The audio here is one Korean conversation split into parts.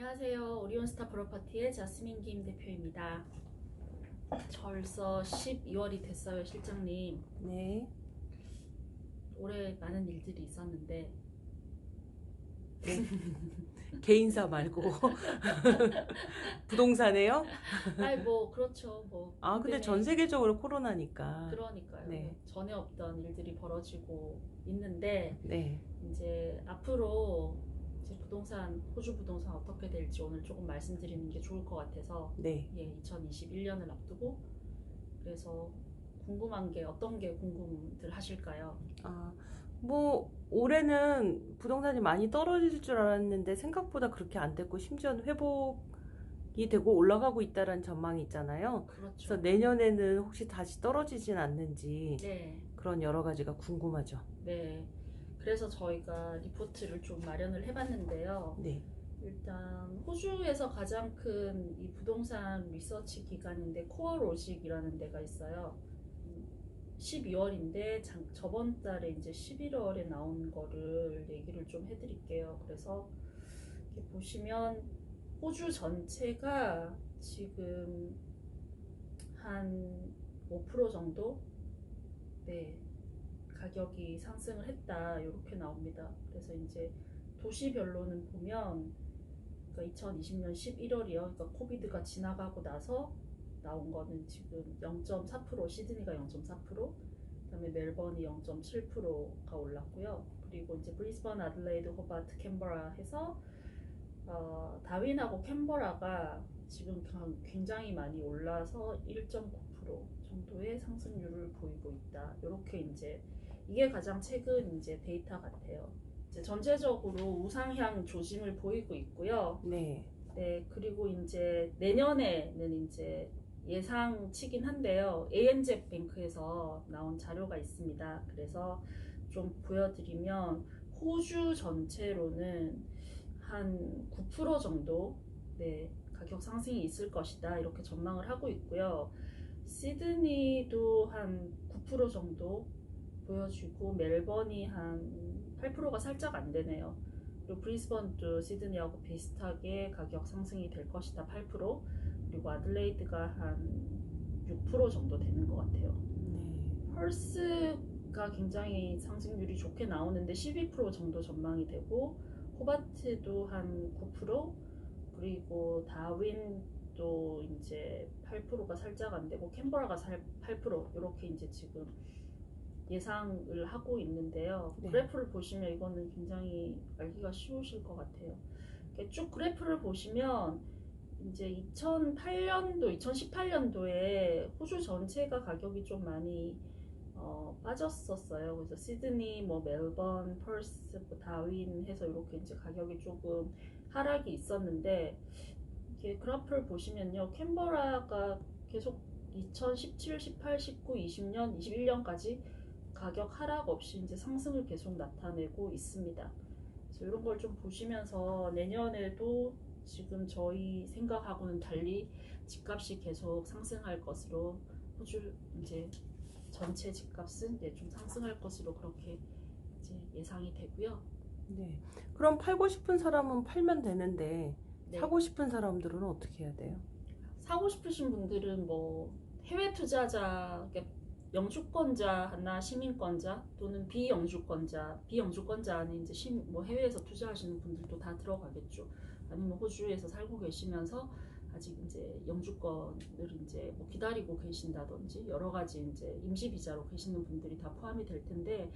안녕하세요. 오리온스타 프로퍼티의 자스민 김 대표입니다. 벌써 12월이 됐어요, 실장님. 네. 올해 많은 일들이 있었는데 개인사 말고 부동산에요? 아이 뭐 그렇죠. 뭐 아 근데 전 세계적으로 코로나니까. 그러니까요. 네. 전에 없던 일들이 벌어지고 있는데 네. 이제 앞으로 이제 부동산 호주 부동산 어떻게 될지 오늘 조금 말씀드리는 게 좋을 것 같아서 네. 예, 2021년을 앞두고 그래서 궁금한 게 어떤 게 궁금들 하실까요? 아, 뭐 올해는 부동산이 많이 떨어질 줄 알았는데 생각보다 그렇게 안 됐고 심지어는 회복이 되고 올라가고 있다는 전망이 있잖아요. 그렇죠. 그래서 내년에는 혹시 다시 떨어지진 않는지 네, 그런 여러 가지가 궁금하죠. 네. 그래서 저희가 리포트를 좀 마련을 해봤는데요. 네. 일단 호주에서 가장 큰 이 부동산 리서치 기관인데 코어 로직이라는 데가 있어요. 12월인데 저번 달에 이제 11월에 나온 거를 얘기를 좀 해드릴게요. 그래서 이렇게 보시면 호주 전체가 지금 한 5% 정도 네 가격이 상승을 했다 이렇게 나옵니다. 그래서 이제 도시별로는 보면 그러니까 2020년 11월이요. 그러니까 코비드가 지나가고 나서 나온 거는 지금 0.4% 시드니가 0.4% 그다음에 멜번이 0.7%가 올랐고요. 그리고 이제 브리스번, 아들레이드, 호바트, 캔버라 해서 어, 다윈하고 캔버라가 지금 굉장히 많이 올라서 1.9% 정도의 상승률을 보이고 있다. 이렇게 이제 이게 가장 최근 이제 데이터 같아요. 이제 전체적으로 우상향 조짐을 보이고 있고요. 네. 네, 그리고 이제 내년에는 이제 예상치긴 한데요. ANZ 뱅크에서 나온 자료가 있습니다. 그래서 좀 보여드리면 호주 전체로는 한 9% 정도 네, 가격 상승이 있을 것이다. 이렇게 전망을 하고 있고요. 시드니도 한 9% 정도 보여주고 멜번이 한 8%가 살짝 안 되네요. 그리고 브리스번도 시드니하고 비슷하게 가격 상승이 될 것이다 8% 그리고 아들레이드가 한 6% 정도 되는 것 같아요. 네. 펄스가 굉장히 상승률이 좋게 나오는데 12% 정도 전망이 되고 호바트도 한 9% 그리고 다윈도 이제 8%가 살짝 안 되고 캔버라가 8% 이렇게 이제 지금 예상을 하고 있는데요. 네. 그래프를 보시면 이거는 굉장히 알기가 쉬우실 것 같아요. 쭉 그래프를 보시면 이제 2008년도, 2018년도에 호주 전체가 가격이 좀 많이 어, 빠졌었어요. 그래서 시드니, 뭐 멜번, 펄스, 뭐 다윈 해서 이렇게 이제 가격이 조금 하락이 있었는데 이렇게 그래프를 보시면요, 캔버라가 계속 2017, 18, 19, 20년, 21년까지 가격 하락 없이 이제 상승을 계속 나타내고 있습니다. 그래서 이런 걸 좀 보시면서 내년에도 지금 저희 생각하고는 달리 집값이 계속 상승할 것으로 호주 이제 전체 집값은 이제 좀 상승할 것으로 그렇게 이제 예상이 되고요. 네. 그럼 팔고 싶은 사람은 팔면 되는데 네. 사고 싶은 사람들은 어떻게 해야 돼요? 사고 싶으신 분들은 뭐 해외 투자자, 영주권자나 시민권자 또는 비영주권자, 비영주권자 안에 이제 시, 뭐 해외에서 투자하시는 분들도 다 들어가겠죠. 아니면 호주에서 살고 계시면서 아직 이제 영주권을 이제 뭐 기다리고 계신다든지 여러 가지 이제 임시 비자로 계시는 분들이 다 포함이 될 텐데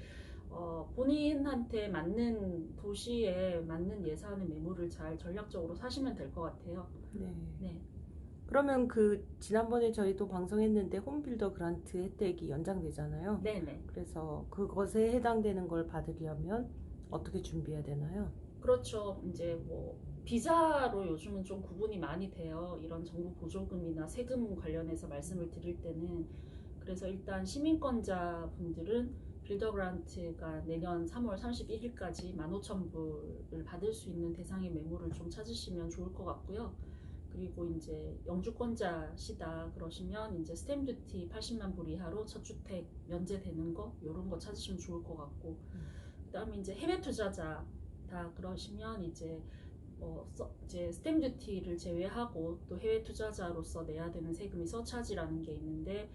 어, 본인한테 맞는 도시에 맞는 예산의 매물을 잘 전략적으로 사시면 될 것 같아요. 네. 네. 그러면 그 지난번에 저희도 방송했는데 홈빌더 그란트 혜택이 연장되잖아요. 네네. 그래서 그것에 해당되는 걸 받으려면 어떻게 준비해야 되나요? 그렇죠. 이제 뭐 비자로 요즘은 좀 구분이 많이 돼요. 이런 정부 보조금이나 세금 관련해서 말씀을 드릴 때는 그래서 일단 시민권자 분들은 빌더 그란트가 내년 3월 31일까지 15,000불을 받을 수 있는 대상의 매물을 좀 찾으시면 좋을 것 같고요. 그리고 이제 영주권자시다 그러시면 이제 스탬 듀티 80만 불 이하로 첫 주택 면제되는 거 이런 거 찾으시면 좋을 것 같고. 그다음에 이제 해외 투자자 다 그러시면 이제 뭐 서- 이제 스탬 듀티를 제외하고 또 해외 투자자로서 내야 되는 세금이 서차지라는 게 있는데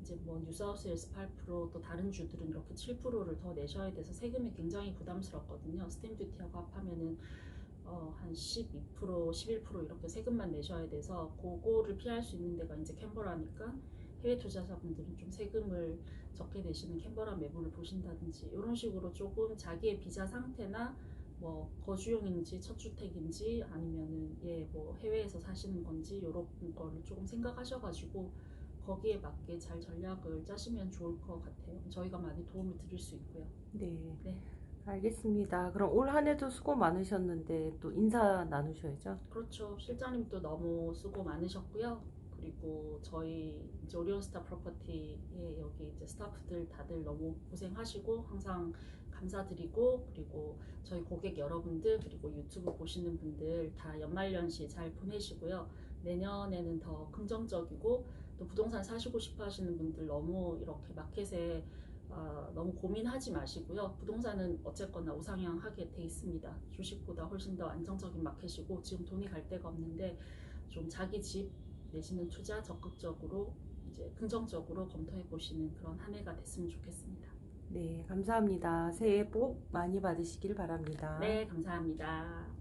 이제 뭐 뉴사우스웨일스 8%또 다른 주들은 이렇게 7%를 더 내셔야 돼서 세금이 굉장히 부담스럽거든요. 스탬 듀티하고 합하면은 어, 한 12%, 11% 이렇게 세금만 내셔야 돼서 그거를 피할 수 있는 데가 이제 캔버라니까 해외 투자자분들은 좀 세금을 적게 내시는 캔버라 매물을 보신다든지 이런 식으로 조금 자기의 비자 상태나 뭐 거주용인지 첫 주택인지 아니면은 예 뭐 해외에서 사시는 건지 이런 거를 조금 생각하셔가지고 거기에 맞게 잘 전략을 짜시면 좋을 것 같아요. 저희가 많이 도움을 드릴 수 있고요. 네. 네. 알겠습니다. 그럼 올 한 해도 수고 많으셨는데 또 인사 나누셔야죠. 그렇죠. 실장님도 너무 수고 많으셨고요. 그리고 저희 이제 오리온스타 프로퍼티의 여기 이제 스타프들 다들 너무 고생하시고 항상 감사드리고 그리고 저희 고객 여러분들 그리고 유튜브 보시는 분들 다 연말연시 잘 보내시고요. 내년에는 더 긍정적이고 또 부동산 사시고 싶어 하시는 분들 너무 이렇게 마켓에 아, 너무 고민하지 마시고요. 부동산은 어쨌거나 우상향하게 돼 있습니다. 주식보다 훨씬 더 안정적인 마켓이고 지금 돈이 갈 데가 없는데 좀 자기 집 내지는 투자 적극적으로 이제 긍정적으로 검토해 보시는 그런 한 해가 됐으면 좋겠습니다. 네, 감사합니다. 새해 복 많이 받으시길 바랍니다. 네, 감사합니다.